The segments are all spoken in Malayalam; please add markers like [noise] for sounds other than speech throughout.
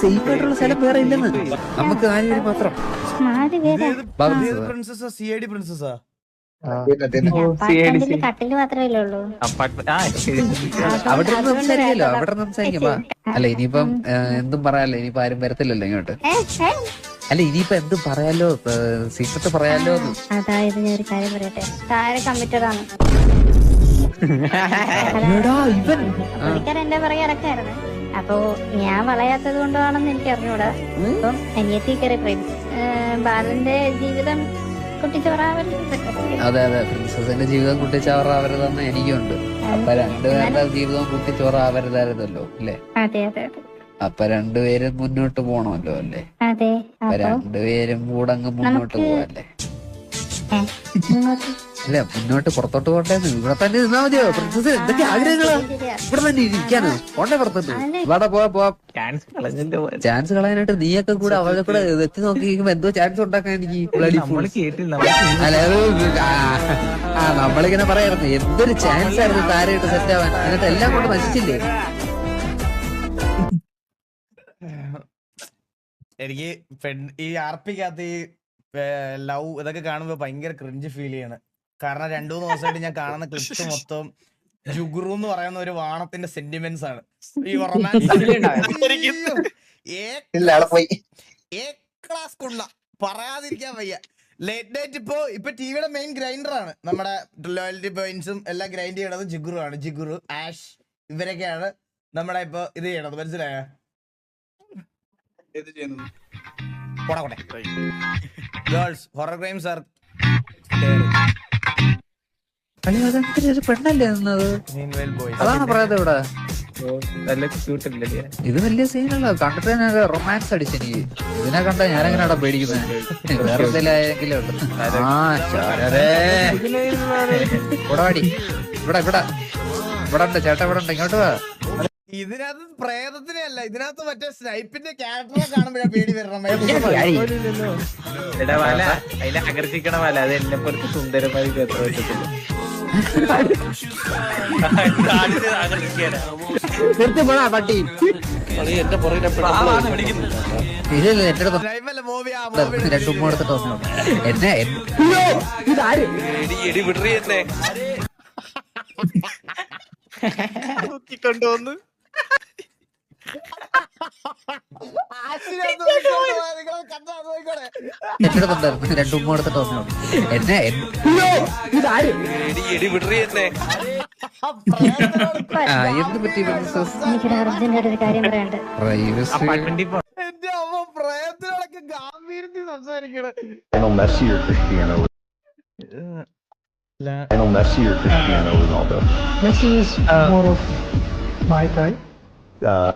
സേഫ് ആയിട്ടുള്ള സ്ഥലം വേറെ ഇല്ലെന്ന്. നമുക്ക് നാലുപേര് മാത്രം. പ്രിൻസസാ സി ഐ ഡി അവിടെ സംസാരിക്കല്ലോ അവിടെ നിന്ന് സംസാരിക്കാം അല്ല ഇനിയിപ്പം എന്തും പറയാലോ? ഇനിയിപ്പോ ആരും വരത്തില്ലല്ലോ ഇങ്ങോട്ട്. അല്ല ഇനിയിപ്പോ എന്തും പറയാലോ? സീക്രട്ട് പറയാലോ. അതായത് ഞാൻ ഒരു കാര്യം പറയട്ടെ. താഴെ കമ്മിറ്റഡ് ആണ് പുള്ളിക്കാരൻ എന്റെ പുറകെ ഇറക്കായിരുന്നു. അപ്പൊ ഞാൻ വളയാത്തത് കൊണ്ടാണെന്ന് എനിക്ക് അറിഞ്ഞൂടാ അപ്പം അനിയത്തി കയറി പ്രിൻസ് ബാലന്റെ ജീവിതം അതെ അതെ. പ്രിൻസസിന്റെ ജീവിതം കുട്ടിച്ചോറാവരുതെന്ന് എനിക്കുണ്ട്. അപ്പൊ രണ്ടുപേരുടെ ജീവിതം കുട്ടിച്ചോറാവരുതായിരുന്നല്ലോ അല്ലേ അതെ അതെ അതെ. അപ്പൊ രണ്ടുപേരും മുന്നോട്ട് പോണമല്ലോ അല്ലേ? അതെ അപ്പൊ അപ്പൊ രണ്ടുപേരും കൂടെ അങ്ങ് മുന്നോട്ട് പോവല്ലേ? അല്ല മുന്നോട്ട് പുറത്തോട്ട് പോട്ടെ ഇവിടെ തന്നെ നിന്നാ മതിയോ? പ്രിൻസസ് എന്തൊക്കെ ആഗ്രഹങ്ങളാ. ഇവിടെ തന്നെ ഇരിക്കാനോ. പോണ്ടേ പുറത്തോട്ട് ഇവിടെ പോവാ പോവാ. ചാൻസ് കളയാനായിട്ട് നീയൊക്കെ കൂടെ അവളെ കൂടെ എത്തി നോക്കിയിരിക്കുമ്പോ എന്തോ ചാൻസ് ഉണ്ടാക്കാൻ എനിക്ക് ആ, ആ നമ്മളിങ്ങനെ പറയായിരുന്നു. എന്തൊരു ചാൻസ് ആയിരുന്നു താരമായിട്ട് സെറ്റ് ആവാൻ. എന്നിട്ട് എല്ലാം കൊണ്ട് നശിച്ചില്ലേ എനിക്ക് ഈ ആർപ്പിക്കകത്ത് ഈ ലവ് ഇതൊക്കെ കാണുമ്പോ ഭയങ്കര ക്രിഞ്ച് ഫീൽ ചെയ്യാണ്. കാരണം രണ്ടു മൂന്ന് ദിവസമായിട്ട് ഞാൻ കാണുന്ന ക്ലിപ്സ് മൊത്തം ജുഗുറു എന്ന് പറയുന്ന ഒരു വാണത്തിന്റെ സെന്റിമെന്റ്സ് ആണ്. ഈ ക്ലാസ് കൊള്ള. പറയാതിരിക്കാൻ വയ്യ. ലേറ്റ് നൈറ്റ് ഇപ്പോ ഇപ്പൊ ടിവിയുടെ മെയിൻ ഗ്രൈൻഡർ ആണ്. നമ്മുടെ ലോയൽറ്റി പോയിന്റ്സും എല്ലാം ഗ്രൈൻഡ് ചെയ്യണത് ജിഗുറു ആണ്. ജിഗുറു ആഷ് ഇവരൊക്കെയാണ് നമ്മളെ ഇപ്പൊ ഇത് ചെയ്യണത്. മനസ്സിലായ? പോടാ ഗേൾസ് ഹൊറർ ക്രൈംസ് ആർ കളി അതെന്തൊരു ഒരു പെണ്ണല്ലേ നിന്നത് അതാണ് പറയാതെ ഇവിടെ. നല്ല ക്യൂട്ടല്ലേ ഇത് വലിയ സീനല്ല കണ്ടിട്ട് ഞാൻ റൊമാൻസ് അടിച്ചു എനിക്ക്. ഇതിനെ കണ്ട ഞാനെങ്ങനെയാടാ പേടിക്കുന്നത്? വേറെ എന്തെങ്കിലും ഉള്ളു. ആ ശാരദേ. ഇവിടെ വാടി. ഇവിടെ ഇവിടെ. ഇവിടെ ഉണ്ട് ചേട്ടാ ഇവിടെ ഉണ്ട്. ഇങ്ങോട്ട് വാ. ഇതിനകത്ത് പ്രേതത്തിനെ അല്ല ഇതിനകത്ത് മറ്റേ സ്നൈപ്പിന്റെ ക്യാരക്ടറെ കാണുമ്പോഴാണ് പേടി വരണം അതിനെ ആകർഷിക്കണ വല. അത് എന്നെ പോലത്തെ സുന്ദരമായി പട്ടി. എന്റെ എന്നെ കൊണ്ടുവന്ന് രണ്ടു എടുത്തിട്ട് വന്നു എന്നെ എന്ത് പറ്റി സംസാരിക്കണേ. Lionel Messi or Cristiano? Lionel Messi or Cristiano Ronaldo? Messi is more of my type. Uh,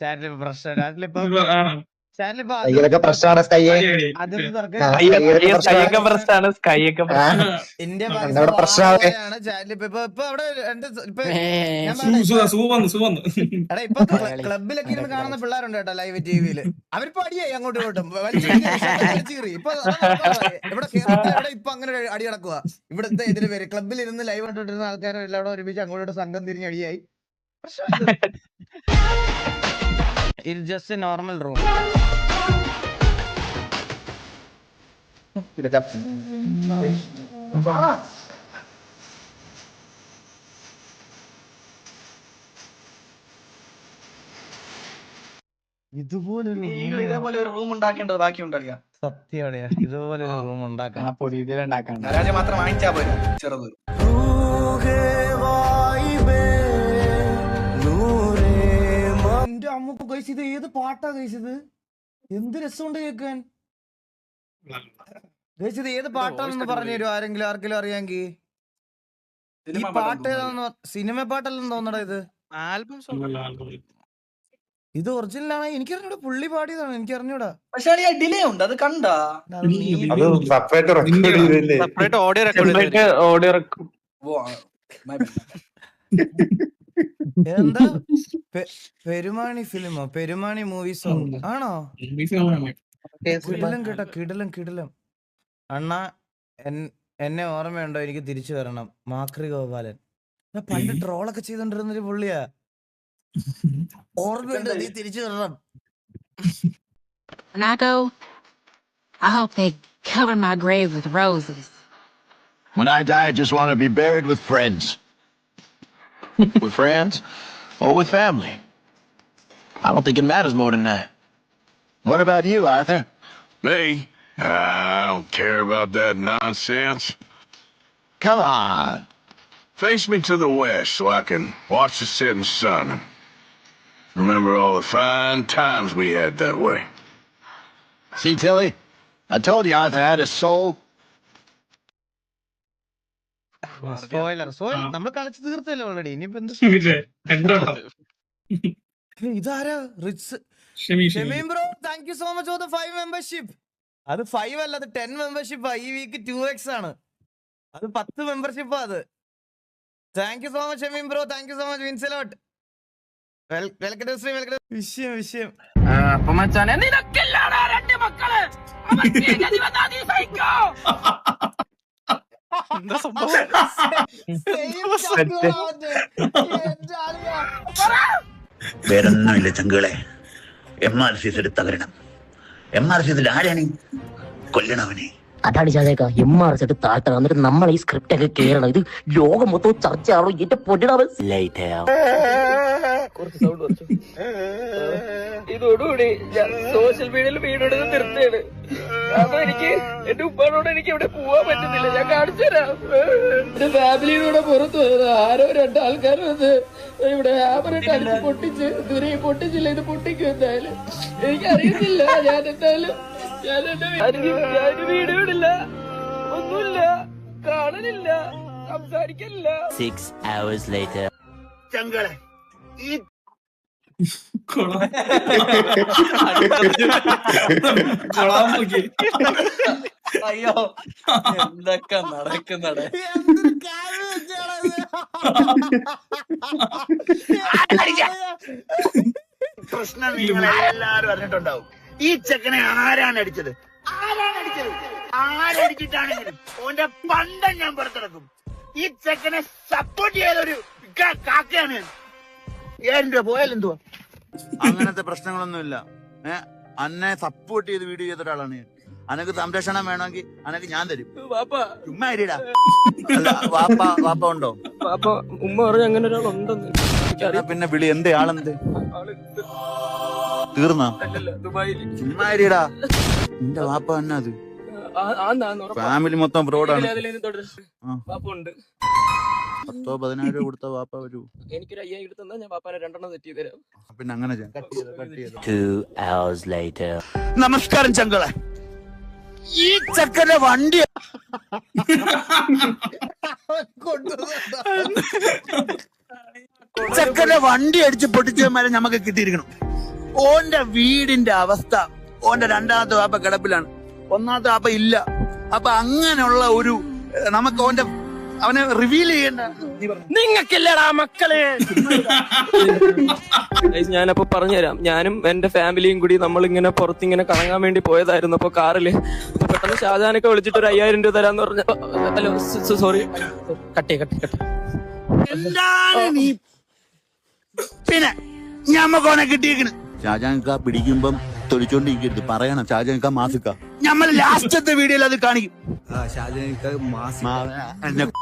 ചാനലിൽ പ്രശ്നം ചാനലിപ്പോ പ്രശ്നമാണ് സ്കൈയൊക്കെ പ്രശ്നമാണ്. സ്കൈയൊക്കെ ഇന്ത്യ ക്ലബിലൊക്കെ ഇരുന്ന് കാണുന്ന പിള്ളേരുണ്ട് കേട്ടോ ലൈവ് ടിവിയിൽ. അവരിപ്പോ അടിയായി അങ്ങോട്ടും ഇങ്ങോട്ടും. ഇപ്പൊ ഇവിടെ ഇവിടെ ഇപ്പൊ അങ്ങനെ അടി നടക്കുക ഇവിടുത്തെ ഇതിന് പേര് ക്ലബിൽ ഇരുന്ന് ലൈവ് കണ്ടിട്ടിരുന്ന ആൾക്കാരെല്ലാം അവിടെ ഒരുമിച്ച് അങ്ങോട്ട് സംഘം തിരിഞ്ഞ് അടിയായി. [laughs] ഇത് ജസ്റ്റ് എ നോർമൽ റൂം ഇതുപോലെ ഇതേപോലെ ഒരു റൂം ഉണ്ടാക്കേണ്ടത് ബാക്കിയുണ്ടല്ലോ. സത്യം ഇതുപോലെ ഒരു റൂം ഉണ്ടാക്കാൻ മാത്രം വാങ്ങിച്ചാ പോരാ. ചെറുത് കഴിച്ച് ഇത് ഏത് പാട്ടാ കഴിച്ചത്? എന്ത് രസമുണ്ട് കേൾക്കാൻ? കഴിച്ചത് ഏത് പാട്ടാണെന്ന് പറഞ്ഞു ആരെങ്കിലും ആർക്കെങ്കിലും അറിയാമെങ്കിൽ. ഈ പാട്ട് സിനിമ പാട്ടല്ലെന്ന് തോന്നടാ ഇത്? ഇത് ഒറിജിനൽ ആണ്. എനിക്കറിഞ്ഞൂടാ പുള്ളി പാടിയതാണ് പക്ഷെ ഡിലേ ഉണ്ട് അത് കണ്ടാ? ഓഡിയോ. എന്താ? പെ- പെരുമാണി ഫിലിമോ? പെരുമാണി മൂവീസോ? ആണോ? കിടിലം കേട്ടോ കിടലും കിടലും. അണ്ണാ എന്നെ ഓർമ്മയുണ്ടോ? എനിക്ക് തിരിച്ചു വരണം. മാക്രി ഗോപാലൻ. പണ്ട് ട്രോളൊക്കെ ചെയ്തോണ്ടിരുന്നൊരു പുള്ളിയാ. ഓർമ്മയുണ്ടോ? നീ തിരിച്ചു വരണം. When I go, I hope they cover my grave with roses. When I die, I just want to be buried with friends. [laughs] with friends? Or with family? I don't think it matters more than that. What about you, Arthur? Me? Ah, I don't care about that nonsense. Come on. Face me to the west so I can watch the setting sun. Remember all the fine times we had that way. See, Tilly? I told you Arthur had a soul. Spoiler നമ്മൾ കളിച്ച് തീർത്തല്ലോ ഓൾറെഡി ഇനിയിപ്പോ എന്ത് [laughs] ഏയ് [laughs] ഇതാരാ? Rich. Shameem bro thank you so much for the five membership അത് ഫൈവ് അല്ല അത് ടെൻ മെമ്പർഷിപ്പ് ഈ വീക്ക് ടു എക്സ് ആണ്. അത് പത്ത് മെമ്പർഷിപ്പ് അത്. Thank you so much Shameem bro. Thank you so much വിൻസലോട്ട് welcome to stream welcome വിഷയം വിഷയം. അപ്പൊ മച്ചാനെ നിനക്കില്ലാടാ രണ്ട് മക്കൾ [laughs] ഗതി വന്നാ നീ സഹിക്കോ എന്താ സംഭവം? [laughs] [laughs] വേറൊന്നുമില്ല ചങ്കുകളെ. എം ആർ സി എടുത്ത് തകരണം. എം ആർ സി ആരാണ്? കൊല്ലണവനെ. അതാണ് ചാതേക്ക എം ആർ എസ് എടുത്ത് താഴ്ത്തണം. എന്നിട്ട് നമ്മൾ ഈ സ്ക്രിപ്റ്റ് ഒക്കെ കേറണം. ഇത് ലോകം മൊത്തം ചർച്ചയാണോ? എന്റെ പൊടിടവൻ [laughs] ഇതോടുകൂടി ഞാൻ സോഷ്യൽ മീഡിയയിൽ വീഡിയോ നിർത്തുകയാണ് അപ്പൊ എനിക്ക് എന്റെ ഉപ്പാനോട് എനിക്ക് ഇവിടെ പോവാൻ പറ്റുന്നില്ല. ഞാൻ കാണിച്ചു തരാം. എന്റെ ഫാമിലിയുടെ പുറത്ത് വരുന്നത് ആരോ രണ്ടാൾക്കാർ വന്ന് ഇവിടെ ആമറിട്ട് അടിച്ച് പൊട്ടിച്ച് ദുരി പൊട്ടിച്ചില്ല ഇത് പൊട്ടിക്കും എന്തായാലും? എനിക്ക് അറിയത്തില്ല ഞാൻ എന്തായാലും ഞാൻ എന്റെ ഞാൻ വീഡിയോ ഇടില്ല ഒന്നുമില്ല. കാണലില്ല. സംസാരിക്കലില്ല. സിക്സ് hours ലേറ്റർ ചങ്കളെ. ഈ അയ്യോ എന്തൊക്കെ നടക്കുന്നട. പ്രശ്നം നിങ്ങൾ എല്ലാരും അറിഞ്ഞിട്ടുണ്ടാവും. ഈ ചെക്കനെ ആരാണ് അടിച്ചത്? ആരാണ് അടിച്ചത്? ആരടിച്ചിട്ടാണെങ്കിലും ഓന്റെ പണ്ടം ഞാൻ പുറത്തിറക്കും. ഈ ചെക്കനെ സപ്പോർട്ട് ചെയ്തൊരു കാക്കയാണ്. ഏഴ് രൂപ പോയാലെന്തുവാ അങ്ങനത്തെ പ്രശ്നങ്ങളൊന്നുമില്ല. ഏഹ് അന്നെ സപ്പോർട്ട് ചെയ്ത് വീഡിയോ ചെയ്ത ഒരാളാണ് ഞാൻ. അനക്ക് സംരക്ഷണം വേണമെങ്കിൽ അനക്ക് ഞാൻ തരും. ചുമ്മാ അരിടാ അല്ല വാപ്പ വാപ്പ ഉണ്ടോ? ഉമ്മ പറഞ്ഞു അങ്ങനെ ഒരാളുണ്ടെന്ന്. എന്നാ പിന്നെ വിളി എന്ത്? ആളെന്ത്? തീർന്നാ? ദുബായിൽ. ചുമ്മാ അരിടാ നിന്റെ വാപ്പ തന്നെ അത്. ഫാമിലി മൊത്തം ഫ്രോഡാണ് ആ. പാപ്പ ഉണ്ട്. പത്തോ പതിനായിരം രൂപ കൊടുത്ത വാപ്പ വരൂ. എനിക്കൊരു അയ്യായിരം എടുത്ത് തന്നാ ഞാൻ വാപ്പാനെ രണ്ടെണ്ണം തെറ്റി തരാം. പിന്നെ അങ്ങനെ ചെയ്യാം. കട്ട് ചെയ്തോ, കട്ട് ചെയ്തോ. hours later. നമസ്കാരം ചങ്കളെ. ഈ ചക്കര വണ്ടി ചക്കര വണ്ടി അടിച്ച് പൊട്ടിച്ചമാരെ നമുക്ക് കിട്ടിയിരിക്കണം. ഓന്റെ വീടിന്റെ അവസ്ഥ ഓന്റെ രണ്ടാമത്തെ വാപ്പ കിടപ്പിലാണ്. ഒന്നാമത്തെ വാപ്പ ഇല്ല. അപ്പൊ അങ്ങനെയുള്ള ഒരു ഏഹ്, നമുക്ക് ഓന്റെ അവനെ റിവീൽ ചെയ്യേണ്ട. നിങ്ങൾക്കില്ലടാ മക്കളെ. ഞാനപ്പോ പറഞ്ഞുതരാം. ഞാനും എന്റെ ഫാമിലിയും കൂടി നമ്മൾ ഇങ്ങനെ പുറത്തിങ്ങനെ കറങ്ങാൻ വേണ്ടി പോയതായിരുന്നു അപ്പൊ കാറിൽ. അപ്പൊ പെട്ടെന്ന് ഷാജാനൊക്കെ വിളിച്ചിട്ട് ഒരു അയ്യായിരം രൂപ തരാന്ന് പറഞ്ഞ ഹലോ സോറി കട്ടേ കട്ടേ കട്ടേ എന്താണ് നീ? പിന്നെ ഞമ്മക്കോനെ കിട്ടിയേക്കണ്. ഷാജാൻക പിടിക്കുമ്പം തൊലിച്ചോണ്ടിരിക്കരുത് പറയണം ഷാജാൻക്ക മാസിക്ക. ഞമ്മൾ ലാസ്റ്റത്തെ വീഡിയോയിൽ അത് കാണിക്കും. മാ- മാസിക്ക.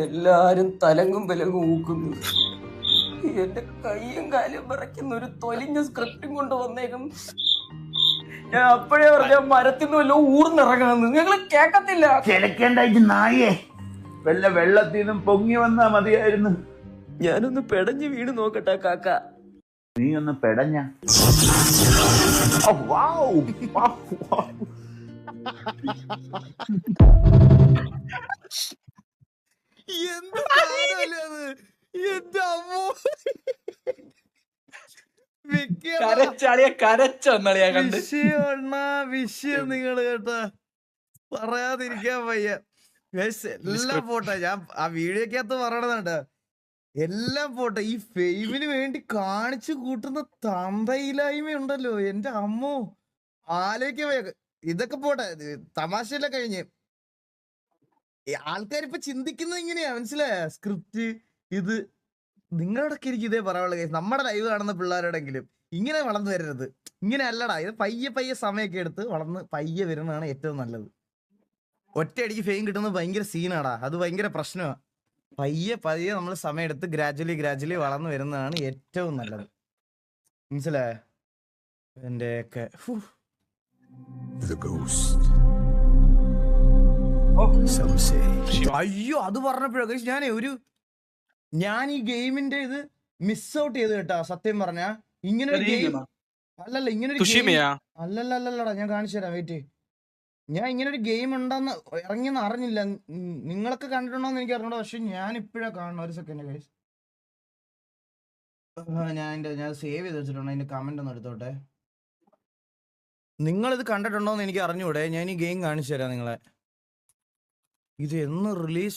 എല്ലാരും തലങ്ങും വിലങ്ങും ഊക്കുന്നു. എന്റെ കൈയും കാലും വിറയ്ക്കുന്ന ഒരു തൊലിഞ്ഞ സ്ക്രിപ്റ്റും കൊണ്ട് വന്നേക്കും. ഞാൻ അപ്പോഴേ പറഞ്ഞ മരത്തിൽ നിന്ന് വല്ലോ ഊർന്നിറങ്ങാന്ന് നിങ്ങൾ കേക്കത്തില്ല. കിടക്കേണ്ടായിട്ട് നായേ. വല്ല വെള്ളത്തിൽ നിന്നും പൊങ്ങി വന്നാ മതിയായിരുന്നു. ഞാനൊന്ന് പെടഞ്ഞു വീണ് നോക്കട്ടെ കാക്ക. നീ ഒന്ന് പെടഞ്ഞ [laughs] അണ്ണാ. കരച്ചാളിയെ കരച്ചൊന്നളിയാ കണ്ട്. വിഷയം വിഷയം നിങ്ങൾ കേട്ടാ. പറയാതിരിക്കാൻ വയ്യ. എല്ലാം പോട്ടെ. ഞാൻ ആ വീഡിയോക്കകത്ത് പറയണതുണ്ട് എല്ലാം പോട്ടെ. ഈ ഫെയിമിന് വേണ്ടി കാണിച്ചു കൂട്ടുന്ന തന്തയില്ലായ്മ ഉണ്ടല്ലോ എന്റെ അമ്മോ. ആലോചിക്കാൻ ഇതൊക്കെ പോട്ടെ. തമാശയെല്ലാം കഴിഞ്ഞ്. ആൾക്കാർ ഇപ്പൊ ചിന്തിക്കുന്നത് ഇങ്ങനെയാ. മനസ്സിലായ? സ്ക്രിപ്റ്റ് ഇത്. നിങ്ങളോടൊക്കെ എനിക്ക് ഇതേ പറയാനുള്ള കേസ് നമ്മുടെ ലൈവ് കാണുന്ന പിള്ളേരോടെങ്കിലും ഇങ്ങനെ വളർന്നു വരരുത്. ഇങ്ങനെ അല്ലടാ. ഇത് പയ്യെ പയ്യെ സമയമൊക്കെ എടുത്ത് വളർന്ന് പയ്യെ വരുന്നതാണ് ഏറ്റവും നല്ലത്. ഒറ്റയടിക്ക് ഫെയിം കിട്ടുന്നത് ഭയങ്കര സീനാടാ അത് ഭയങ്കര പ്രശ്നമാണ് പയ്യെ പയ്യെ നമ്മൾ സമയമെടുത്ത് ഗ്രാജുവലി ഗ്രാജുവലി വളർന്നു വരുന്നതാണ് ഏറ്റവും നല്ലത്. മനസ്സിലായ? എന്റെ ഒക്കെ അയ്യോ അത് പറഞ്ഞപ്പോഴൊക്കെ ഞാൻ ഒരു ഞാൻ ഈ ഗെയിമിന്റെ ഇത് മിസ് ഔട്ട് ചെയ്ത് കേട്ടാ സത്യം പറഞ്ഞ. ഇങ്ങനെ ഒരു ഗെയിം അല്ലല്ല ഇങ്ങനെ ഒരു? അല്ലല്ല അല്ലല്ലടാ ഞാൻ കാണിച്ചു തരാം വെയിറ്റ്. ഞാൻ ഇങ്ങനെ ഒരു ഗെയിം ഉണ്ടെന്ന് ഇറങ്ങിയെന്ന് അറിഞ്ഞില്ല. നിങ്ങളൊക്കെ കണ്ടിട്ടുണ്ടോ എന്ന് എനിക്ക് അറിഞ്ഞൂടാ. പക്ഷെ ഞാൻ ഇപ്പോഴാ കാണണം ഒരു സെക്കൻഡ് ഗൈസ് ഞാൻ എന്റെ ഞാൻ സേവ് ചെയ്ത് വെച്ചിട്ടുണ്ട്. അതിന്റെ കമന്റ് ഒന്ന് എടുത്തോട്ടെ. നിങ്ങളിത് കണ്ടിട്ടുണ്ടോന്ന് എനിക്ക് അറിഞ്ഞൂടെ. ഞാൻ ഈ ഗെയിം കാണിച്ചു തരാം നിങ്ങളെ. ഇത് എന്ന് റിലീസ്